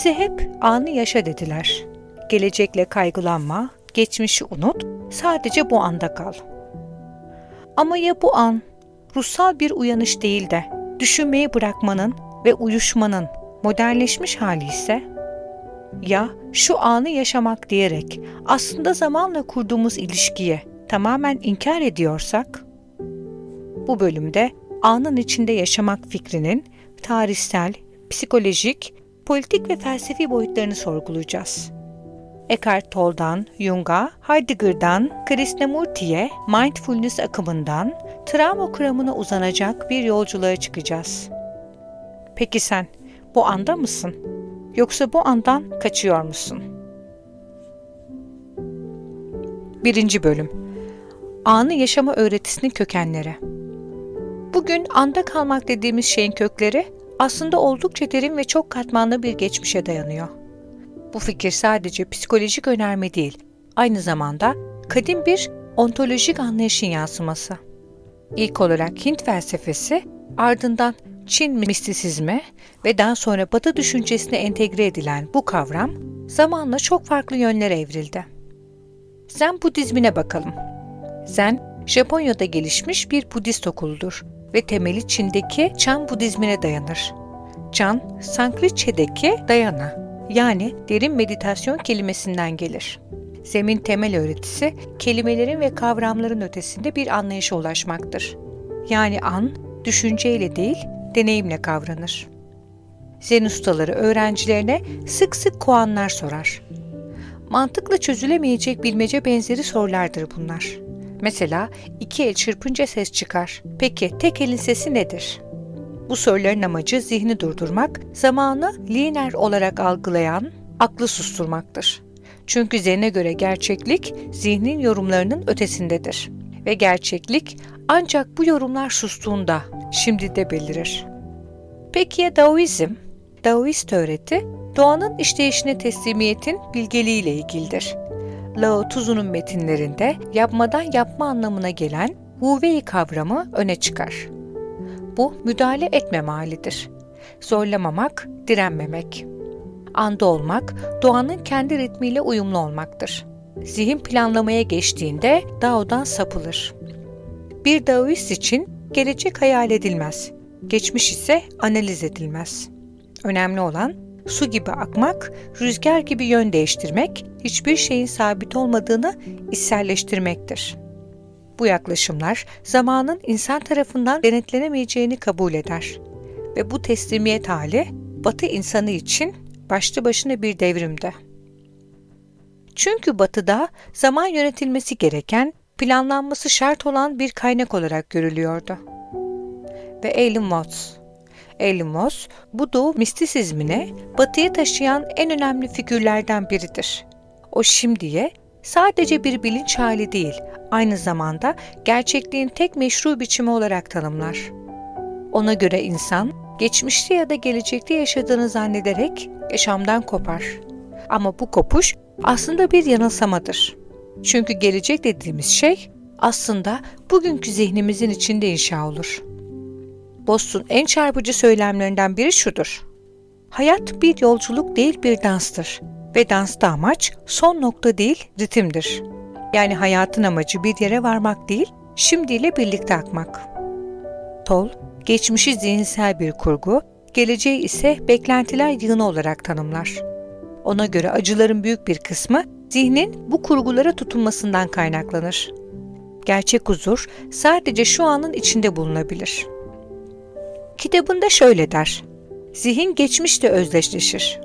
Bize hep anı yaşa dediler. Gelecekle kaygılanma, geçmişi unut, sadece bu anda kal. Ama ya bu an ruhsal bir uyanış değil de düşünmeyi bırakmanın ve uyuşmanın modernleşmiş hali ise ya şu anı yaşamak diyerek aslında zamanla kurduğumuz ilişkiye tamamen inkar ediyorsak bu bölümde anın içinde yaşamak fikrinin tarihsel, psikolojik, politik ve felsefi boyutlarını sorgulayacağız. Eckhart Tolle'dan Jung'a, Heidegger'dan Krishnamurti'ye, mindfulness akımından travma kuramına uzanacak bir yolculuğa çıkacağız. Peki sen bu anda mısın? Yoksa bu andan kaçıyor musun? Birinci bölüm Anı yaşama öğretisinin kökenleri Bugün anda kalmak dediğimiz şeyin kökleri aslında oldukça derin ve çok katmanlı bir geçmişe dayanıyor. Bu fikir sadece psikolojik önerme değil, aynı zamanda kadim bir ontolojik anlayışın yansıması. İlk olarak Hint felsefesi, ardından Çin mistisizmi ve daha sonra Batı düşüncesine entegre edilen bu kavram zamanla çok farklı yönlere evrildi. Zen Budizmine bakalım. Zen, Japonya'da gelişmiş bir Budist okuludur ve temeli Çin'deki Chan Budizmine dayanır. Chan, Sanskritçedeki dayana yani derin meditasyon kelimesinden gelir. Zemin temel öğretisi kelimelerin ve kavramların ötesinde bir anlayışa ulaşmaktır. Yani an, düşünceyle değil, deneyimle kavranır. Zen ustaları öğrencilerine sık sık koanlar sorar. Mantıkla çözülemeyecek bilmece benzeri sorulardır bunlar. Mesela iki el çırpınca ses çıkar. Peki tek elin sesi nedir? Bu soruların amacı zihni durdurmak, zamanı lineer olarak algılayan, aklı susturmaktır. Çünkü Zen'e göre gerçeklik zihnin yorumlarının ötesindedir. Ve gerçeklik ancak bu yorumlar sustuğunda şimdi de belirir. Peki ya Daoizm? Daoist öğreti, doğanın işleyişine teslimiyetin bilgeliğiyle ilgilidir. Lao Tzu'nun metinlerinde yapmadan yapma anlamına gelen Wu-Wei kavramı öne çıkar. Bu müdahale etmeme halidir. Zorlamamak, direnmemek. Anda olmak, doğanın kendi ritmiyle uyumlu olmaktır. Zihin planlamaya geçtiğinde Dao'dan sapılır. Bir Daoist için gelecek hayal edilmez. Geçmiş ise analiz edilmez. Önemli olan su gibi akmak, rüzgar gibi yön değiştirmek, hiçbir şeyin sabit olmadığını içselleştirmektir. Bu yaklaşımlar zamanın insan tarafından denetlenemeyeceğini kabul eder ve bu teslimiyet hali Batı insanı için başlı başına bir devrimdi. Çünkü Batı'da zaman yönetilmesi gereken, planlanması şart olan bir kaynak olarak görülüyordu. Ve Alan Watts Watts, bu doğu mistisizmine batıya taşıyan en önemli figürlerden biridir. O şimdiye sadece bir bilinç hali değil, aynı zamanda gerçekliğin tek meşru biçimi olarak tanımlar. Ona göre insan, geçmişte ya da gelecekte yaşadığını zannederek yaşamdan kopar. Ama bu kopuş aslında bir yanılsamadır. Çünkü gelecek dediğimiz şey aslında bugünkü zihnimizin içinde inşa olur. Boss'un en çarpıcı söylemlerinden biri şudur. Hayat bir yolculuk değil bir danstır ve dansta amaç son nokta değil ritimdir. Yani hayatın amacı bir yere varmak değil, şimdiyle birlikte akmak. Tol, geçmişi zihinsel bir kurgu, geleceği ise beklentiler yığını olarak tanımlar. Ona göre acıların büyük bir kısmı zihnin bu kurgulara tutunmasından kaynaklanır. Gerçek huzur sadece şu anın içinde bulunabilir. Kitabında şöyle der. Zihin geçmişle özdeşleşir.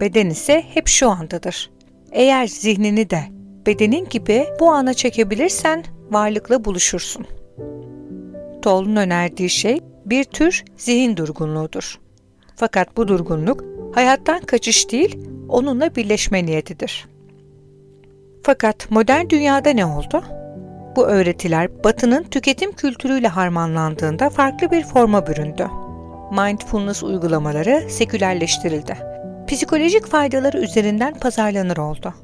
Beden ise hep şu andadır. Eğer zihnini de bedenin gibi bu ana çekebilirsen varlıkla buluşursun. Toll'un önerdiği şey bir tür zihin durgunluğudur. Fakat bu durgunluk hayattan kaçış değil, onunla birleşme niyetidir. Fakat modern dünyada ne oldu? Bu öğretiler Batı'nın tüketim kültürüyle harmanlandığında farklı bir forma büründü. Mindfulness uygulamaları sekülerleştirildi. Psikolojik faydaları üzerinden pazarlanır oldu.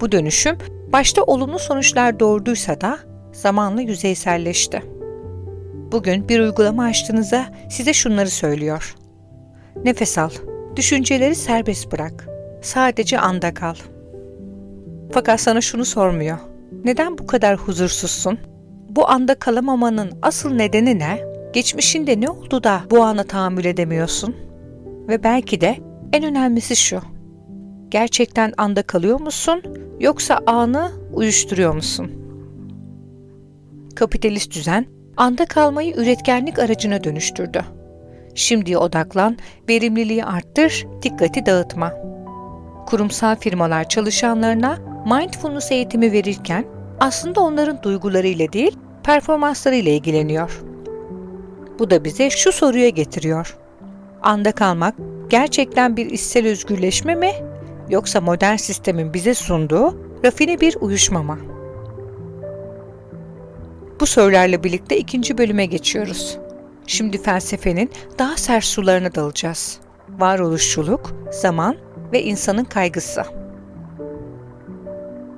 Bu dönüşüm başta olumlu sonuçlar doğurduysa da zamanla yüzeyselleşti. Bugün bir uygulama açtığınızda size şunları söylüyor. Nefes al, Düşünceleri serbest bırak. Sadece anda kal. Fakat sana şunu sormuyor. Neden bu kadar huzursuzsun? Bu anda kalamamanın asıl nedeni ne? Geçmişinde ne oldu da bu ana tahammül edemiyorsun? Ve belki de en önemlisi şu. Gerçekten anda kalıyor musun yoksa anı uyuşturuyor musun? Kapitalist düzen anda kalmayı üretkenlik aracına dönüştürdü. Şimdiye odaklan, verimliliği arttır, dikkati dağıtma. Kurumsal firmalar çalışanlarına mindfulness eğitimi verirken aslında onların duygularıyla değil, performanslarıyla ilgileniyor. Bu da bize şu soruya getiriyor. Anda kalmak gerçekten bir içsel özgürleşme mi yoksa modern sistemin bize sunduğu rafine bir uyuşma mı? Bu sorularla birlikte ikinci bölüme geçiyoruz. Şimdi felsefenin daha sert sularına dalacağız. Varoluşçuluk, zaman ve insanın kaygısı.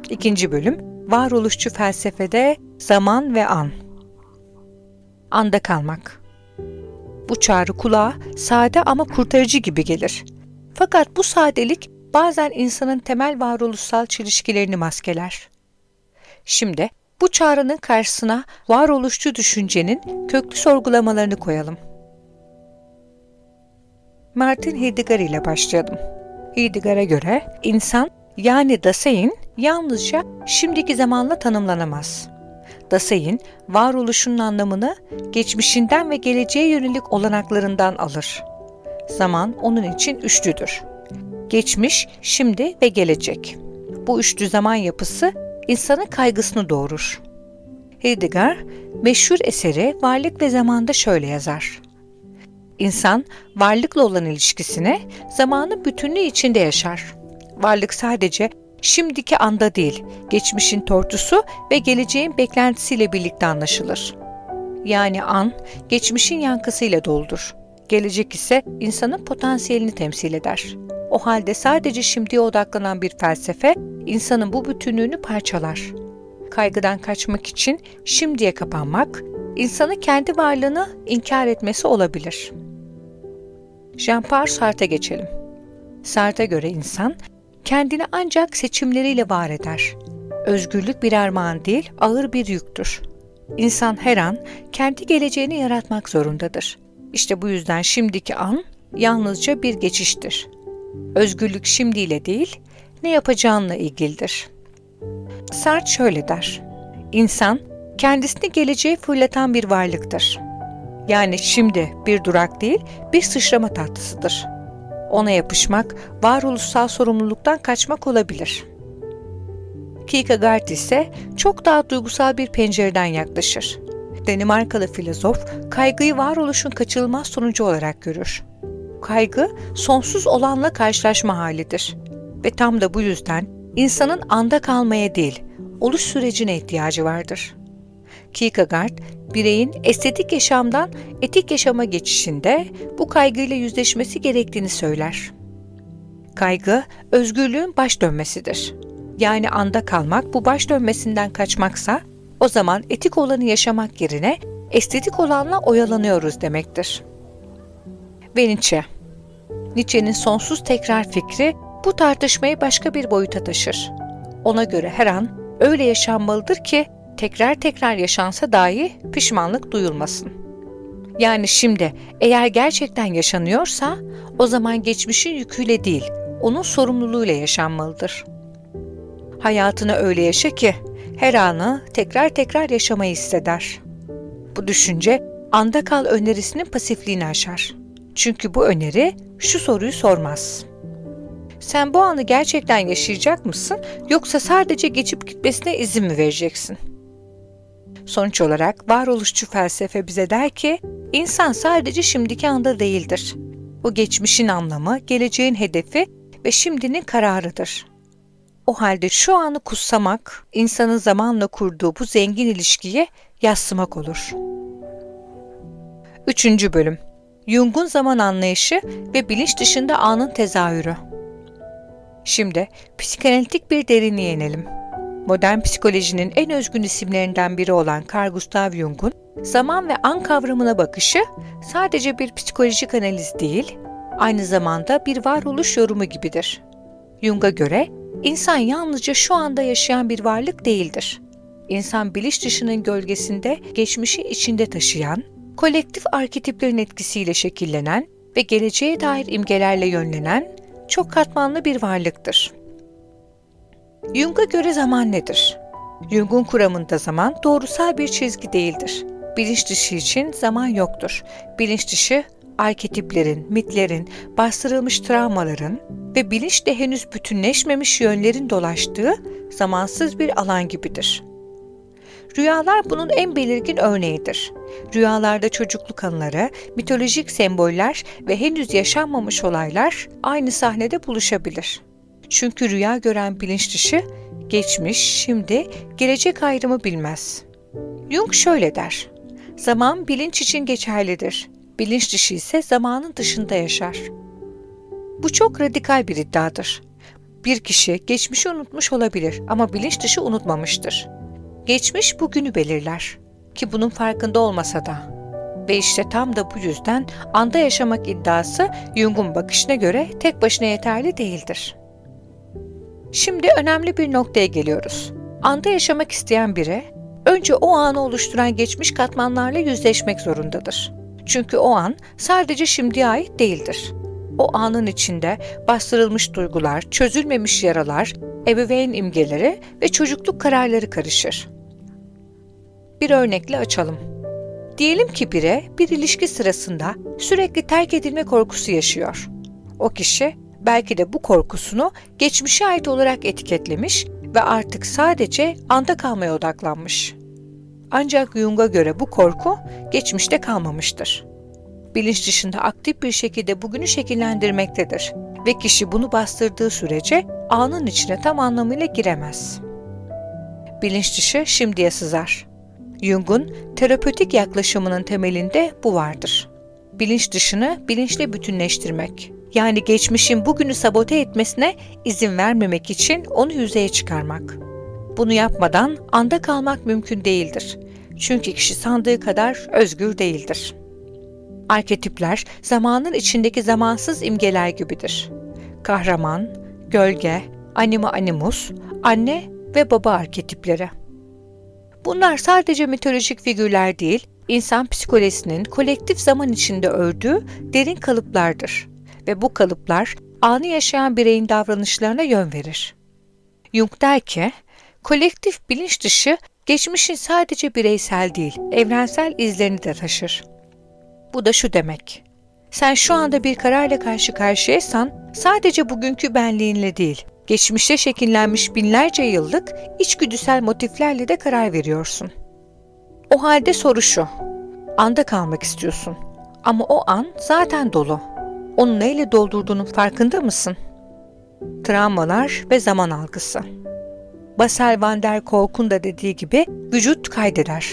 İkinci bölüm, varoluşçu felsefede zaman ve an. Anda kalmak. Bu çağrı kulağa sade ama kurtarıcı gibi gelir. Fakat bu sadelik bazen insanın temel varoluşsal çelişkilerini maskeler. Şimdi bu çağrının karşısına varoluşçu düşüncenin köklü sorgulamalarını koyalım. Martin Heidegger ile başlayalım. Heidegger'e göre insan yani Dasein yalnızca şimdiki zamanla tanımlanamaz. Dasein, varoluşunun anlamını geçmişinden ve geleceğe yönelik olanaklarından alır. Zaman onun için üçlüdür. Geçmiş, şimdi ve gelecek. Bu üçlü zaman yapısı insanın kaygısını doğurur. Heidegger, meşhur eseri Varlık ve Zaman'da şöyle yazar. İnsan, varlıkla olan ilişkisini zamanın bütünlüğü içinde yaşar. Varlık sadece şimdiki anda değil, geçmişin tortusu ve geleceğin beklentisiyle birlikte anlaşılır. Yani an, geçmişin yankısıyla doldur. Gelecek ise insanın potansiyelini temsil eder. O halde sadece şimdiye odaklanan bir felsefe, insanın bu bütünlüğünü parçalar. Kaygıdan kaçmak için şimdiye kapanmak, insanı kendi varlığını inkar etmesi olabilir. Jean-Paul Sartre'a geçelim. Sartre'a göre insan, kendini ancak seçimleriyle var eder. Özgürlük bir armağan değil, ağır bir yüktür. İnsan her an kendi geleceğini yaratmak zorundadır. İşte bu yüzden şimdiki an yalnızca bir geçiştir. Özgürlük şimdiyle değil, ne yapacağınla ilgilidir. Sartre şöyle der. İnsan, kendisini geleceğe fırlatan bir varlıktır. Yani şimdi bir durak değil, bir sıçrama tahtasıdır. Ona yapışmak, varoluşsal sorumluluktan kaçmak olabilir. Kierkegaard ise çok daha duygusal bir pencereden yaklaşır. Danimarkalı filozof, kaygıyı varoluşun kaçınılmaz sonucu olarak görür. Kaygı, sonsuz olanla karşılaşma halidir. Ve tam da bu yüzden insanın anda kalmaya değil, oluş sürecine ihtiyacı vardır. Kierkegaard, bireyin estetik yaşamdan etik yaşama geçişinde bu kaygıyla yüzleşmesi gerektiğini söyler. Kaygı, özgürlüğün baş dönmesidir. Yani anda kalmak bu baş dönmesinden kaçmaksa, o zaman etik olanı yaşamak yerine estetik olanla oyalanıyoruz demektir. Ve Nietzsche Nietzsche'nin sonsuz tekrar fikri bu tartışmayı başka bir boyuta taşır. Ona göre her an öyle yaşanmalıdır ki tekrar tekrar yaşansa dahi pişmanlık duyulmasın. Yani şimdi eğer gerçekten yaşanıyorsa o zaman geçmişin yüküyle değil, onun sorumluluğuyla yaşanmalıdır. Hayatını öyle yaşa ki her anı tekrar tekrar yaşamayı hisseder. Bu düşünce anda kal önerisinin pasifliğini aşar. Çünkü bu öneri şu soruyu sormaz. Sen bu anı gerçekten yaşayacak mısın yoksa sadece geçip gitmesine izin mi vereceksin? Sonuç olarak varoluşçu felsefe bize der ki insan sadece şimdiki anda değildir. Bu geçmişin anlamı, geleceğin hedefi ve şimdinin kararıdır. O halde şu anı kutsamak, insanın zamanla kurduğu bu zengin ilişkiye yaslamak olur. Üçüncü bölüm Jung'un zaman anlayışı ve bilinç dışında anın tezahürü. Şimdi psikanalitik bir derinliğe inelim. Modern psikolojinin en özgün isimlerinden biri olan Carl Gustav Jung'un zaman ve an kavramına bakışı sadece bir psikolojik analiz değil, aynı zamanda bir varoluş yorumu gibidir. Jung'a göre insan yalnızca şu anda yaşayan bir varlık değildir. İnsan bilinç dışının gölgesinde geçmişi içinde taşıyan, kolektif arketiplerin etkisiyle şekillenen ve geleceğe dair imgelerle yönlenen çok katmanlı bir varlıktır. Jung'a göre zaman nedir? Jung'un kuramında zaman doğrusal bir çizgi değildir. Bilinç dışı için zaman yoktur. Bilinç dışı arketiplerin, mitlerin, bastırılmış travmaların ve bilinçle henüz bütünleşmemiş yönlerin dolaştığı zamansız bir alan gibidir. Rüyalar bunun en belirgin örneğidir. Rüyalarda çocukluk anıları, mitolojik semboller ve henüz yaşanmamış olaylar aynı sahnede buluşabilir. Çünkü rüya gören bilinç dışı, geçmiş, şimdi, gelecek ayrımı bilmez. Jung şöyle der, zaman bilinç için geçerlidir, bilinç dışı ise zamanın dışında yaşar. Bu çok radikal bir iddiadır. Bir kişi geçmişi unutmuş olabilir ama bilinç dışı unutmamıştır. Geçmiş bugünü belirler ki bunun farkında olmasa da. Ve işte tam da bu yüzden anda yaşamak iddiası Jung'un bakışına göre tek başına yeterli değildir. Şimdi önemli bir noktaya geliyoruz. Anda yaşamak isteyen biri önce o anı oluşturan geçmiş katmanlarla yüzleşmek zorundadır. Çünkü o an sadece şimdiye ait değildir. O anın içinde bastırılmış duygular, çözülmemiş yaralar, ebeveyn imgeleri ve çocukluk kararları karışır. Bir örnekle açalım. Diyelim ki biri bir ilişki sırasında sürekli terk edilme korkusu yaşıyor. O kişi belki de bu korkusunu geçmişe ait olarak etiketlemiş ve artık sadece anda kalmaya odaklanmış. Ancak Jung'a göre bu korku geçmişte kalmamıştır. Bilinç dışında aktif bir şekilde bugünü şekillendirmektedir ve kişi bunu bastırdığı sürece anın içine tam anlamıyla giremez. Bilinç dışı şimdiye sızar. Jung'un terapötik yaklaşımının temelinde bu vardır. Bilinç dışını bilinçle bütünleştirmek. Yani geçmişin bugünü sabote etmesine izin vermemek için onu yüzeye çıkarmak. Bunu yapmadan anda kalmak mümkün değildir. Çünkü kişi sandığı kadar özgür değildir. Arketipler zamanın içindeki zamansız imgeler gibidir. Kahraman, gölge, anima animus, anne ve baba arketipleri. Bunlar sadece mitolojik figürler değil, insan psikolojisinin kolektif zaman içinde ördüğü derin kalıplardır ve bu kalıplar anı yaşayan bireyin davranışlarına yön verir. Jung der ki, kolektif bilinç dışı geçmişin sadece bireysel değil, evrensel izlerini de taşır. Bu da şu demek. Sen şu anda bir kararla karşı karşıyaysan sadece bugünkü benliğinle değil, geçmişte şekillenmiş binlerce yıllık içgüdüsel motiflerle de karar veriyorsun. O halde soru şu. Anda kalmak istiyorsun. Ama o an zaten dolu. Onu neyle doldurduğunun farkında mısın? Travmalar ve zaman algısı. Basel van der Kolk'un da dediği gibi vücut kaydeder.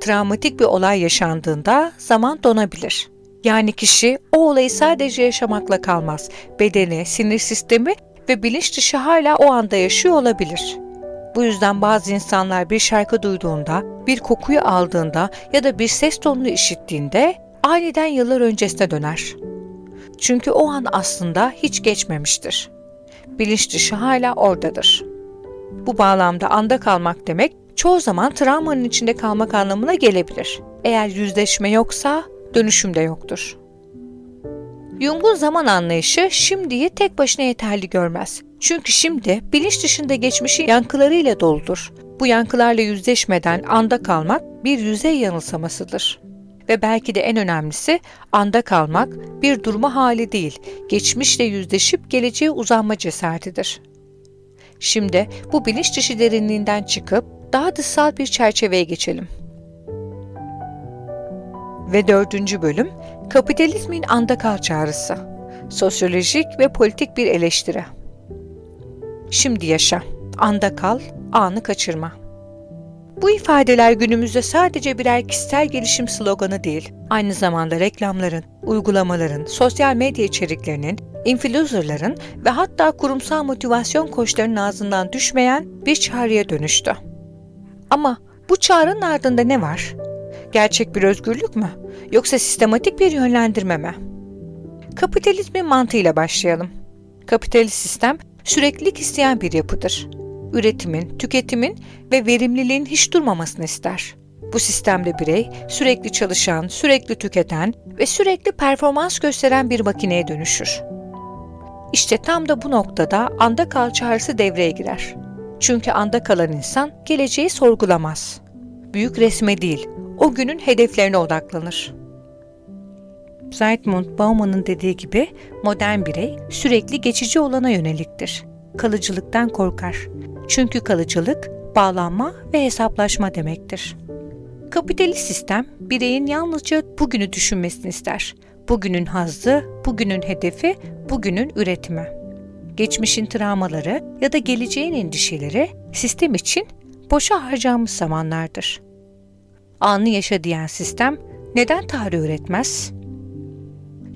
Travmatik bir olay yaşandığında zaman donabilir. Yani kişi o olayı sadece yaşamakla kalmaz. Bedeni, sinir sistemi ve bilinç dışı hala o anda yaşıyor olabilir. Bu yüzden bazı insanlar bir şarkı duyduğunda, bir kokuyu aldığında ya da bir ses tonunu işittiğinde aniden yıllar öncesine döner. Çünkü o an aslında hiç geçmemiştir. Bilinç dışı hala oradadır. Bu bağlamda anda kalmak demek çoğu zaman travmanın içinde kalmak anlamına gelebilir. Eğer yüzleşme yoksa dönüşüm de yoktur. Jung'un zaman anlayışı şimdiyi tek başına yeterli görmez. Çünkü şimdi bilinç dışında geçmişi yankılarıyla doludur. Bu yankılarla yüzleşmeden anda kalmak bir yüzey yanılsamasıdır. Ve belki de en önemlisi anda kalmak bir durma hali değil, geçmişle yüzleşip geleceğe uzanma cesaretidir. Şimdi bu bilinç dışı derinliğinden çıkıp daha dışsal bir çerçeveye geçelim. Ve dördüncü bölüm, kapitalizmin anda kal çağrısı. Sosyolojik ve politik bir eleştiri. Şimdi yaşa, anda kal, anı kaçırma. Bu ifadeler günümüzde sadece birer kişisel gelişim sloganı değil, aynı zamanda reklamların, uygulamaların, sosyal medya içeriklerinin, influencerların ve hatta kurumsal motivasyon koçlarının ağzından düşmeyen bir çağrıya dönüştü. Ama bu çağrının ardında ne var? Gerçek bir özgürlük mü? Yoksa sistematik bir yönlendirme mi? Kapitalizmin mantığıyla başlayalım. Kapitalist sistem süreklilik isteyen bir yapıdır. Üretimin, tüketimin ve verimliliğin hiç durmamasını ister. Bu sistemde birey sürekli çalışan, sürekli tüketen ve sürekli performans gösteren bir makineye dönüşür. İşte tam da bu noktada anda kal çağrısı devreye girer. Çünkü anda kalan insan geleceği sorgulamaz. Büyük resme değil, o günün hedeflerine odaklanır. Zygmunt Bauman'ın dediği gibi modern birey sürekli geçici olana yöneliktir. Kalıcılıktan korkar. Çünkü kalıcılık bağlanma ve hesaplaşma demektir. Kapitalist sistem bireyin yalnızca bugünü düşünmesini ister. Bugünün hazzı, bugünün hedefi, bugünün üretimi. Geçmişin travmaları ya da geleceğin endişeleri sistem için boşa harcanmış zamanlardır. Anı yaşa diyen sistem neden tarih öğretmez?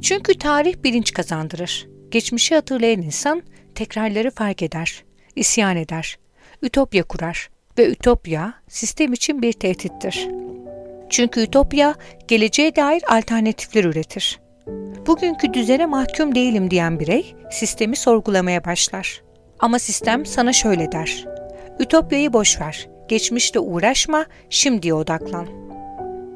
Çünkü tarih bilinç kazandırır. Geçmişi hatırlayan insan tekrarları fark eder, isyan eder, ütopya kurar ve ütopya sistem için bir tehdittir. Çünkü ütopya geleceğe dair alternatifler üretir. Bugünkü düzene mahkum değilim diyen birey sistemi sorgulamaya başlar. Ama sistem sana şöyle der. Ütopyayı boş ver, geçmişle uğraşma, şimdiye odaklan.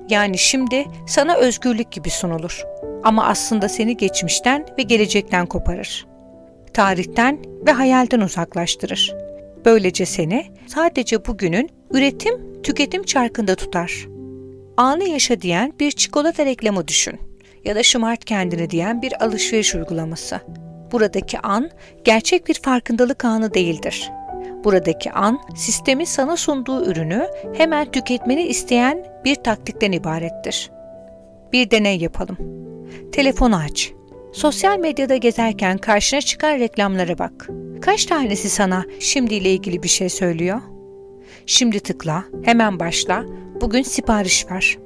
Yani şimdi sana özgürlük gibi sunulur. Ama aslında seni geçmişten ve gelecekten koparır. Tarihten ve hayalden uzaklaştırır. Böylece seni sadece bugünün üretim, tüketim çarkında tutar. Anı yaşa diyen bir çikolata reklamı düşün ya da şımart kendini diyen bir alışveriş uygulaması. Buradaki an gerçek bir farkındalık anı değildir. Buradaki an sistemin sana sunduğu ürünü hemen tüketmeni isteyen bir taktikten ibarettir. Bir deney yapalım. Telefonu aç. Sosyal medyada gezerken karşına çıkan reklamlara bak. Kaç tanesi sana şimdiyle ilgili bir şey söylüyor? Şimdi tıkla, hemen başla, bugün sipariş ver.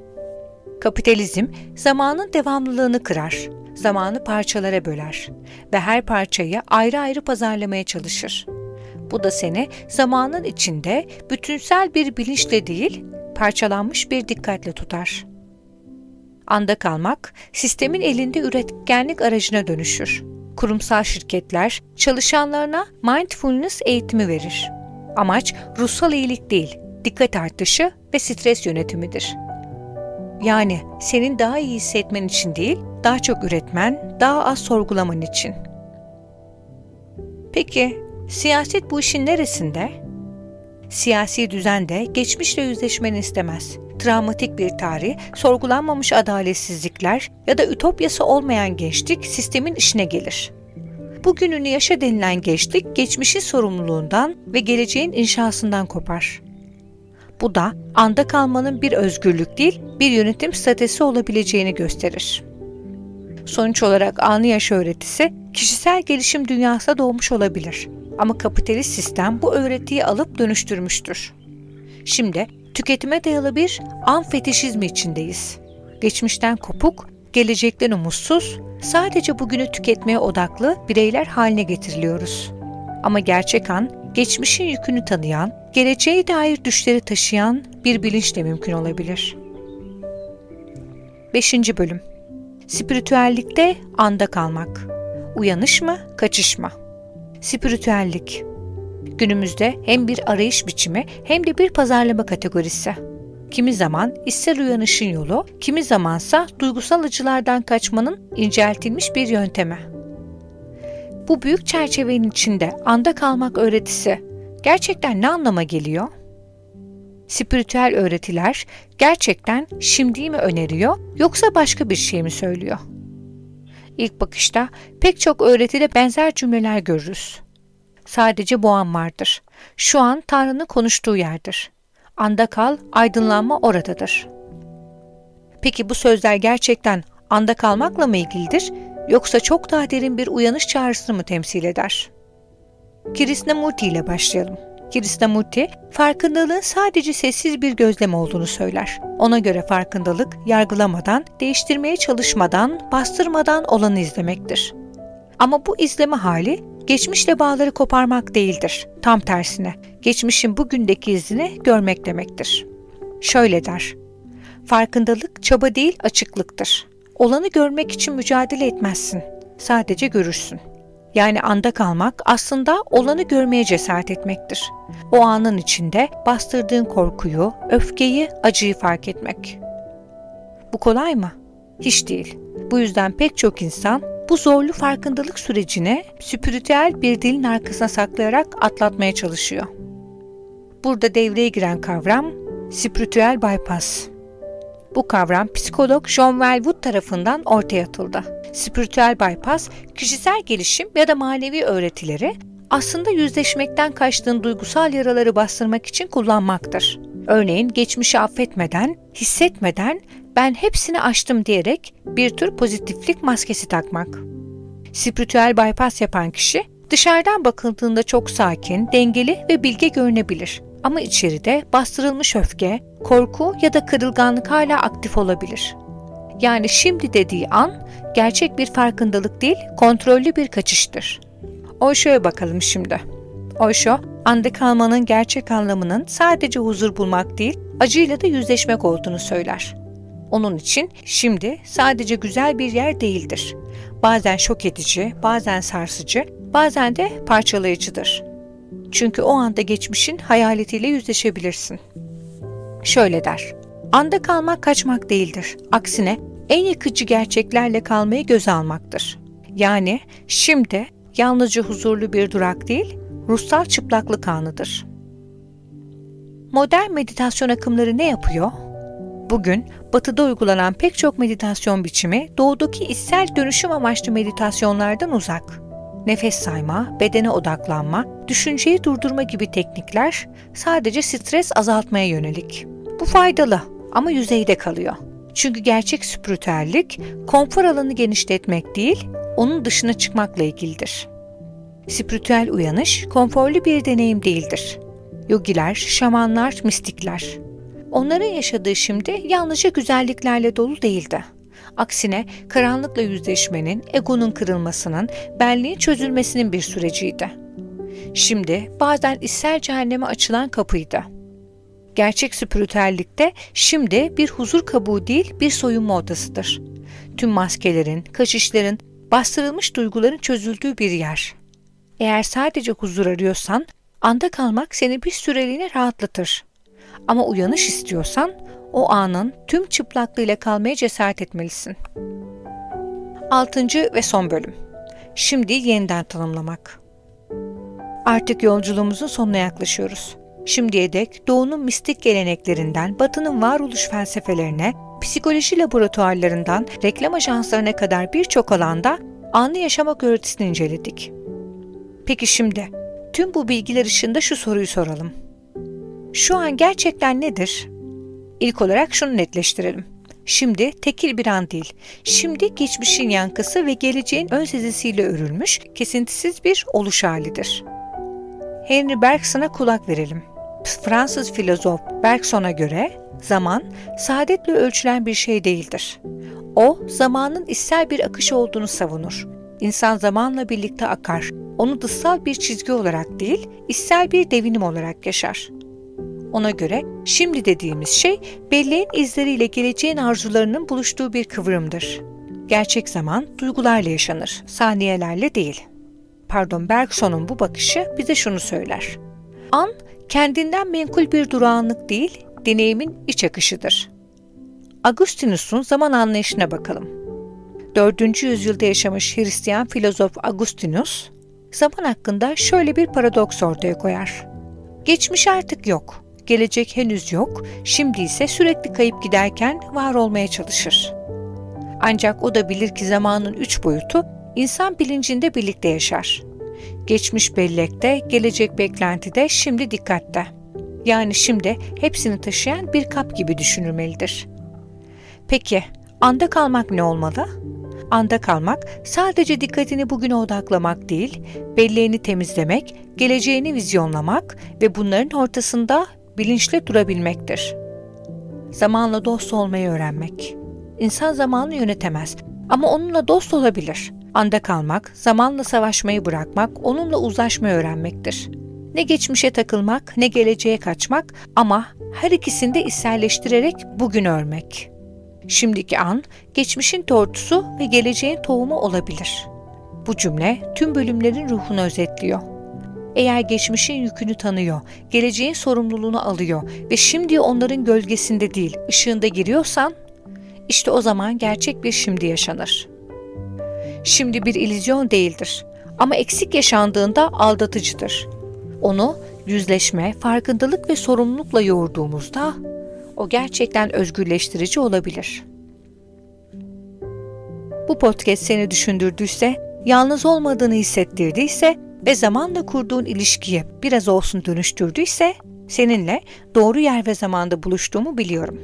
Kapitalizm zamanın devamlılığını kırar, zamanı parçalara böler ve her parçayı ayrı ayrı pazarlamaya çalışır. Bu da seni zamanın içinde bütünsel bir bilinçle değil, parçalanmış bir dikkatle tutar. Anda kalmak, sistemin elinde üretkenlik aracına dönüşür. Kurumsal şirketler çalışanlarına mindfulness eğitimi verir. Amaç ruhsal iyilik değil, dikkat artışı ve stres yönetimidir. Yani senin daha iyi hissetmen için değil, daha çok üretmen, daha az sorgulaman için. Peki, siyaset bu işin neresinde? Siyasi düzende geçmişle yüzleşmeni istemez. Travmatik bir tarih, sorgulanmamış adaletsizlikler ya da ütopyası olmayan gençlik sistemin işine gelir. Bugününü yaşa denilen gençlik geçmişin sorumluluğundan ve geleceğin inşasından kopar. Bu da anda kalmanın bir özgürlük değil, bir yönetim stratejisi olabileceğini gösterir. Sonuç olarak anı yaş öğretisi kişisel gelişim dünyasında doğmuş olabilir. Ama kapitalist sistem bu öğretiyi alıp dönüştürmüştür. Şimdi tüketime dayalı bir an fetişizmi içindeyiz. Geçmişten kopuk, gelecekten umutsuz, sadece bugünü tüketmeye odaklı bireyler haline getiriliyoruz. Ama gerçek an, geçmişin yükünü tanıyan, geleceğe dair düşleri taşıyan bir bilinçle mümkün olabilir. 5. Bölüm Spiritüellikte anda kalmak. Uyanış mı, kaçış mı? Spiritüellik Günümüzde hem bir arayış biçimi hem de bir pazarlama kategorisi. Kimi zaman ister uyanışın yolu, kimi zamansa duygusal acılardan kaçmanın inceltilmiş bir yöntemi. Bu büyük çerçevenin içinde anda kalmak öğretisi gerçekten ne anlama geliyor? Spiritüel öğretiler gerçekten şimdiyi mi öneriyor yoksa başka bir şey mi söylüyor? İlk bakışta pek çok öğretide benzer cümleler görürüz. Sadece bu an vardır. Şu an Tanrı'nın konuştuğu yerdir. Anda kal, aydınlanma oradadır. Peki bu sözler gerçekten anda kalmakla mı ilgilidir yoksa çok daha derin bir uyanış çağrısını mı temsil eder? Krishnamurti ile başlayalım. Krishnamurti, farkındalığın sadece sessiz bir gözlem olduğunu söyler. Ona göre farkındalık, yargılamadan, değiştirmeye çalışmadan, bastırmadan olanı izlemektir. Ama bu izleme hali geçmişle bağları koparmak değildir. Tam tersine, geçmişin bugündeki izini görmek demektir. Şöyle der, farkındalık çaba değil açıklıktır. Olanı görmek için mücadele etmezsin. sadece görürsün. Yani anda kalmak aslında olanı görmeye cesaret etmektir. O anın içinde bastırdığın korkuyu, öfkeyi, acıyı fark etmek. Bu kolay mı? Hiç değil. Bu yüzden pek çok insan bu zorlu farkındalık sürecini spiritüel bir dilin arkasına saklayarak atlatmaya çalışıyor. Burada devreye giren kavram spiritüel bypass. Bu kavram psikolog John Wellwood tarafından ortaya atıldı. Spiritüel bypass, kişisel gelişim ya da manevi öğretileri aslında yüzleşmekten kaçtığın duygusal yaraları bastırmak için kullanmaktır. Örneğin geçmişi affetmeden, hissetmeden ben hepsini aştım diyerek bir tür pozitiflik maskesi takmak. Spiritüel bypass yapan kişi dışarıdan bakıldığında çok sakin, dengeli ve bilge görünebilir. Ama içeride bastırılmış öfke, korku ya da kırılganlık hala aktif olabilir. Yani şimdi dediği an gerçek bir farkındalık değil, kontrollü bir kaçıştır. Osho'ya bakalım şimdi. Osho, anda kalmanın gerçek anlamının sadece huzur bulmak değil, acıyla da yüzleşmek olduğunu söyler. Onun için şimdi sadece güzel bir yer değildir. Bazen şok edici, bazen sarsıcı, bazen de parçalayıcıdır. Çünkü o anda geçmişin hayaletiyle yüzleşebilirsin. Şöyle der. Anda kalmak kaçmak değildir. Aksine en yıkıcı gerçeklerle kalmayı göze almaktır. Yani şimdi yalnızca huzurlu bir durak değil, ruhsal çıplaklık anıdır. Modern meditasyon akımları ne yapıyor? Bugün batıda uygulanan pek çok meditasyon biçimi doğudaki içsel dönüşüm amaçlı meditasyonlardan uzak. Nefes sayma, bedene odaklanma, düşünceyi durdurma gibi teknikler sadece stres azaltmaya yönelik. Bu faydalı ama yüzeyde kalıyor. Çünkü gerçek spiritüellik konfor alanı genişletmek değil, onun dışına çıkmakla ilgilidir. Spiritüel uyanış konforlu bir deneyim değildir. Yogiler, şamanlar, mistikler. Onların yaşadığı şimdi yalnızca güzelliklerle dolu değildi. Aksine karanlıkla yüzleşmenin, egonun kırılmasının, benliğin çözülmesinin bir süreciydi. Şimdi bazen içsel cehenneme açılan kapıydı. Gerçek spiritüellikte şimdi bir huzur kabuğu değil bir soyunma odasıdır. Tüm maskelerin, kaşışların, bastırılmış duyguların çözüldüğü bir yer. Eğer sadece huzur arıyorsan, anda kalmak seni bir süreliğine rahatlatır. Ama uyanış istiyorsan, o anın tüm çıplaklığıyla kalmaya cesaret etmelisin. Altıncı ve son bölüm. Şimdi yeniden tanımlamak. Artık yolculuğumuzun sonuna yaklaşıyoruz. Şimdiye dek Doğu'nun mistik geleneklerinden Batı'nın varoluş felsefelerine, psikoloji laboratuvarlarından reklam ajanslarına kadar birçok alanda anlı yaşamak öğretisini inceledik. Peki şimdi tüm bu bilgiler ışığında şu soruyu soralım. Şu an gerçekten nedir? İlk olarak şunu netleştirelim. Şimdi tekil bir an değil. Şimdi geçmişin yankısı ve geleceğin ön sezisiyle örülmüş, kesintisiz bir oluş halidir. Henry Bergson'a kulak verelim. Fransız filozof Bergson'a göre zaman saadetle ölçülen bir şey değildir. O, zamanın içsel bir akış olduğunu savunur. İnsan zamanla birlikte akar. Onu dışsal bir çizgi olarak değil, içsel bir devinim olarak yaşar. Ona göre şimdi dediğimiz şey belleğin izleriyle geleceğin arzularının buluştuğu bir kıvrımdır. Gerçek zaman duygularla yaşanır, saniyelerle değil. Pardon Bergson'un bu bakışı bize şunu söyler. An kendinden menkul bir durağanlık değil, deneyimin iç akışıdır. Agustinus'un zaman anlayışına bakalım. 4. yüzyılda yaşamış Hristiyan filozof Agustinus, zaman hakkında şöyle bir paradoks ortaya koyar. Geçmiş artık yok, gelecek henüz yok, şimdi ise sürekli kayıp giderken var olmaya çalışır. Ancak o da bilir ki zamanın üç boyutu insan bilincinde birlikte yaşar. Geçmiş bellekte, gelecek beklentide, şimdi dikkatte. Yani şimdi hepsini taşıyan bir kap gibi düşünülmelidir. Peki, anda kalmak ne olmalı? Anda kalmak sadece dikkatini bugüne odaklamak değil, belleğini temizlemek, geleceğini vizyonlamak ve bunların ortasında bilinçli durabilmektir. Zamanla dost olmayı öğrenmek. İnsan zamanı yönetemez ama onunla dost olabilir. Anda kalmak, zamanla savaşmayı bırakmak, onunla uzlaşmayı öğrenmektir. Ne geçmişe takılmak, ne geleceğe kaçmak ama her ikisini de içselleştirerek bugün örmek. Şimdiki an, geçmişin tortusu ve geleceğin tohumu olabilir. Bu cümle tüm bölümlerin ruhunu özetliyor. Eğer geçmişin yükünü tanıyor, geleceğin sorumluluğunu alıyor ve şimdi onların gölgesinde değil, ışığında giriyorsan, işte o zaman gerçek bir şimdi yaşanır. Şimdi bir illüzyon değildir ama eksik yaşandığında aldatıcıdır. Onu yüzleşme, farkındalık ve sorumlulukla yoğurduğumuzda o gerçekten özgürleştirici olabilir. Bu podcast seni düşündürdüyse, yalnız olmadığını hissettirdiyse ve zamanla kurduğun ilişkiye biraz olsun dönüştürdüyse seninle doğru yer ve zamanda buluştuğumu biliyorum.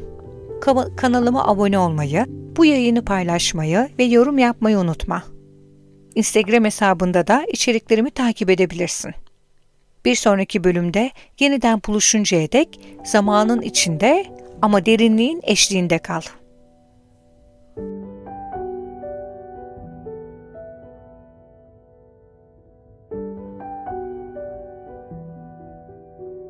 Ka- kanalıma abone olmayı, bu yayını paylaşmayı ve yorum yapmayı unutma. Instagram hesabında da içeriklerimi takip edebilirsin. Bir sonraki bölümde yeniden buluşuncaya dek zamanın içinde ama derinliğin eşliğinde kal.